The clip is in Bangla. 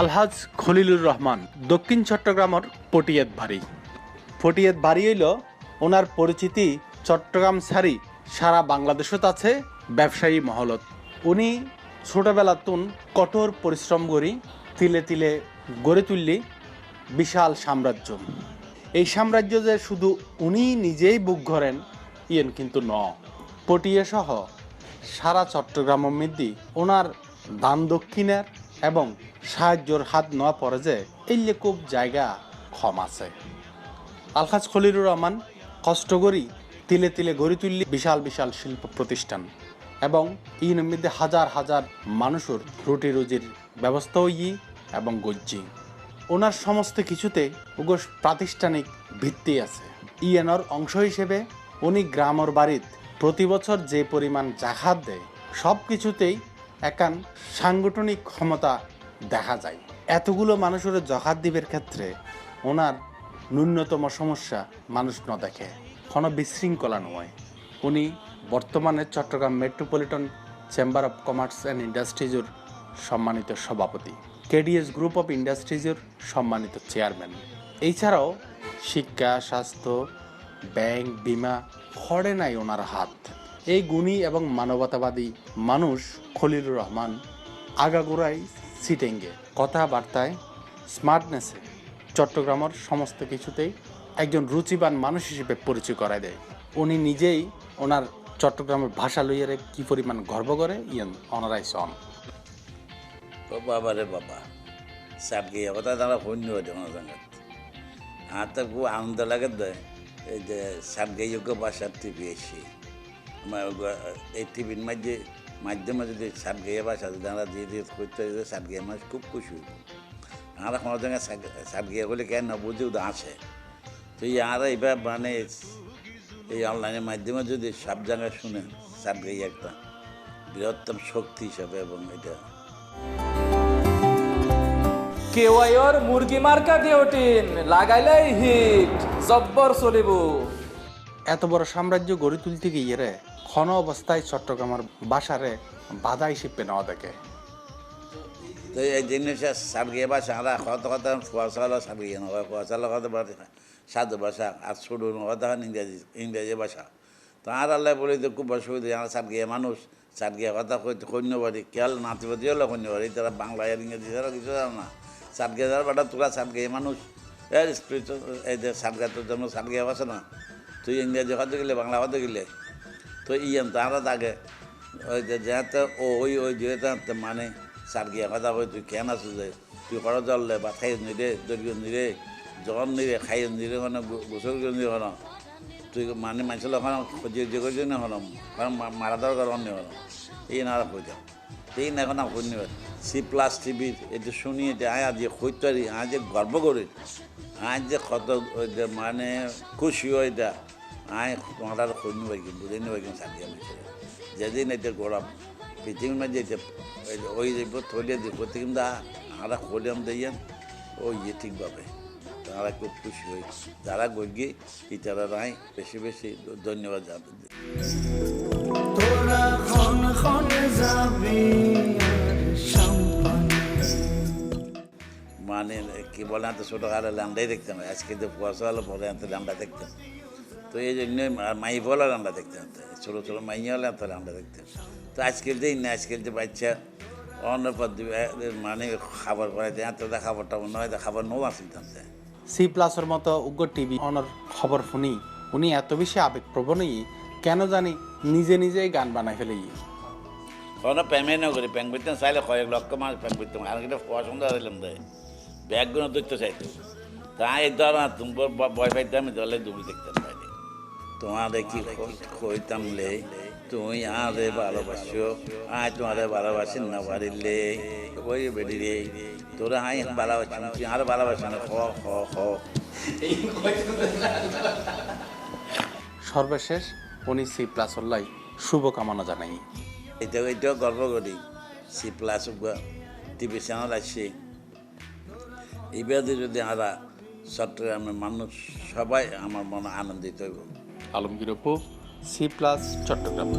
আলহাজ খলিলুর রহমান, দক্ষিণ চট্টগ্রামের পটিয়াত বাড়ি পটিয়াত বাড়ি হইল ওনার পরিচিতি চট্টগ্রাম সারি, সারা বাংলাদেশত আছে, ব্যবসায়ী মহলত। উনি ছোটবেলাতুন কঠোর পরিশ্রম করি, তিলে তিলে গড়ে তুললি, বিশাল সাম্রাজ্য। এই সাম্রাজ্য যে শুধু উনি নিজেই বুক ধরেন ইয়েন কিন্তু ন। পটিয়া সহ সারা চট্টগ্রাম মধ্যে ওনার দান দক্ষিণের এবং সাহায্যর হাত নেওয়া পড়ে যে এই খুব জায়গা কম আছে। আলহাজ খলিলুর রহমান কষ্ট করি তিলে তিলে গড়ে তুললি বিশাল বিশাল শিল্প প্রতিষ্ঠান এবং ইন মধ্যে হাজার হাজার মানুষের রুটি রুজির ব্যবস্থাও ই এবং গজ্জি। ওনার সমস্ত কিছুতে উগোস প্রাতিষ্ঠানিক ভিত্তি আছে। ইএনর অংশ হিসেবে উনি গ্রামর বাড়িত প্রতি বছর যে পরিমাণ জাহাজ দেয় সব কিছুতেই একান সাংগঠনিক ক্ষমতা দেখা যায়। এতগুলো মানুষের জহাত দিবের ক্ষেত্রে ওনার ন্যূনতম সমস্যা মানুষ ন দেখে। কোনো বিশৃঙ্খলা নয়। উনি বর্তমানে Chattogram metropolitan chamber of commerce and ইন্ডাস্ট্রিজের সম্মানিত সভাপতি। কেডিএস গ্রুপ অফ ইন্ডাস্ট্রিজের সম্মানিত চেয়ারম্যান। এছাড়াও শিক্ষা, স্বাস্থ্য, ব্যাংক, বিমা, খড়ে নাই ওনার হাত। এই গুণী এবং মানবতাবাদী মানুষ খলিলুর রহমান আগাগোড়াই সিটেঙ্গে কথাবার্তায় স্মার্টনেসে চট্টগ্রামের সমস্ত কিছুতেই একজন রুচিবান মানুষ হিসেবে পরিচয় করায় দেয়। উনি নিজেই ওনার চট্টগ্রামের ভাষা লইয়ারে কি পরিমাণ গর্ব করে? ইয়েন অনারাই সন বাবা রে বাবা, সাপকে কথা তারা শূন্য হয়েছে আমার তো খুব আনন্দ লাগে যে সাপকে যোগ্য ভাষার টিভি এসে আমার এই টিভির মাঝে মাধ্যমে যদি সাপকে ভাষা যদি আমরা দিয়ে দিয়ে করতে সাপকে মানুষ খুব খুশি হইব। আমরা কোনো জায়গায় সাপকে বলে কেন বুঝেও তো আসে। তো এই আর এবার মানে এই অনলাইনের মাধ্যমে যদি সব জায়গায় শুনে সাপকে একটা বৃহত্তম শক্তি হিসাবে এবং এটা কেওয়াইর মুরগি মার্কা ডিওটিন লাগাইলেই হিট জব্বর চলিব। এত বড় সাম্রাজ্য গড়ে তুলতে গিয়ে রে ক্ষণ অবস্থায় চট্টগ্রামের বাসারে বাধা হিসেবে নেওয়া দেখে। তো এই জিনিসটা সাবগিয়ে ভাষা আমরা কত কথা ফসলা সাবগিয়ে নয় ফসলা কথা সাধু ভাষা আর ছোটো কথা ইংরেজি ইংরেজি ভাষা তো আর আল্লাহ বলে তো খুব অসুবিধা আমরা সাবগিয়ে মানুষ সাবগিয়ে কথা কন্য পারি খেয়াল নাতিপতি হলো কন্য পারি তারা বাংলা আর ইংরেজি ছাড়া কিছু জানো না। সাবগিয়ে যাওয়ার বেটা তোরা সাবগিয়ে মানুষ। এই spiritual, এই যে সাবগা তোর জন্য সাবগিয়ে ভাষা না তুই ইংরেজি হতে গেলে বাংলা হতে গেলে তো ইয়ান তারা তাকে ওই যে যেতে ও ওই ওই যেতে মানে সার গিয়া কথা কই তুই কেন আছো যে তুই কড় জললে বা খাই নিরে দরিয় নিরে জন নিরে খাই নিরে মানে গোসল নিরে হন তুই মানে মানুষের ওখানে যে যে করছি না হলাম কারণ মারা দরকার অন্য হলাম। এই না কই যাও। এই না এখন কই নিবে সি প্লাস টিভির এটা শুনি এটা আয় আজ যে কইতারি আজ যে গর্ব করি আজ যে কত মানে খুশি হয় এটা আয় তোমার আর কই বুঝে নিবে কি সারিয়া যেদিন এটা গরম পৃথিবীর মাঝে যে ওই- ওই যে থলিয়ে দিব কিন্তু আমরা হলিয়াম দিয়েন ওই ইয়ে ঠিকভাবে তারা খুব খুশি হই যারা গর্গি ইতারা নাই বেশি বেশি ধন্যবাদ জানাতে তোরা খন খন যাবি মানে কি বলে এত ছোটো কালে ল্যান্ডাই দেখতাম আজকে তো কুয়াশা হলো পরে এত ল্যান্ডা দেখতাম তো এই জন্য মাই বলে ল্যান্ডা দেখতাম ছোটো ছোটো মাইয়া হলে এত ল্যান্ডা দেখতাম তো আজকের দিন না আজকের যে বাচ্চা অন্য পদ্ধতি মানে খাবার করাইতে এত খাবারটা মনে হয় খাবার নো আসিতাম সি প্লাসের মতো উগ্র টিভি অনর খবর শুনি উনি এত বেশি আবেগপ্রবণই কেন জানি নিজে নিজেই গান বানাই ফেলে। কোনো না করি ব্যাংক করতে চাইলে কয়েক লক্ষ মানুষ ব্যাংক করতে আর কিটা পছন্দ দিলাম তাই। ব্যাগগুলো দেখতে চাইতো। তাই ধর তুমি বয় পাইতে আমি দলে দুবি দেখতাম তোমাদের কি কইতাম লে তুই আরে ভালোবাসো। আয় তোমারে ভালোবাসি না পারিলে ওই বেডি রে তোরা আই ভালোবাসি তুই আর ভালোবাসি না খ খ খ সর্বশেষ উনি সি প্লাস লাই শুভকামনা জানাই। এটা এটাও গর্ব করি। সি প্লাস টিভি চ্যানেল আসছে এইভাবে যদি আমরা চট্টগ্রামের মানুষ সবাই আমার মনে আনন্দিত হইব। Alamgir Apu C plus Chattogram.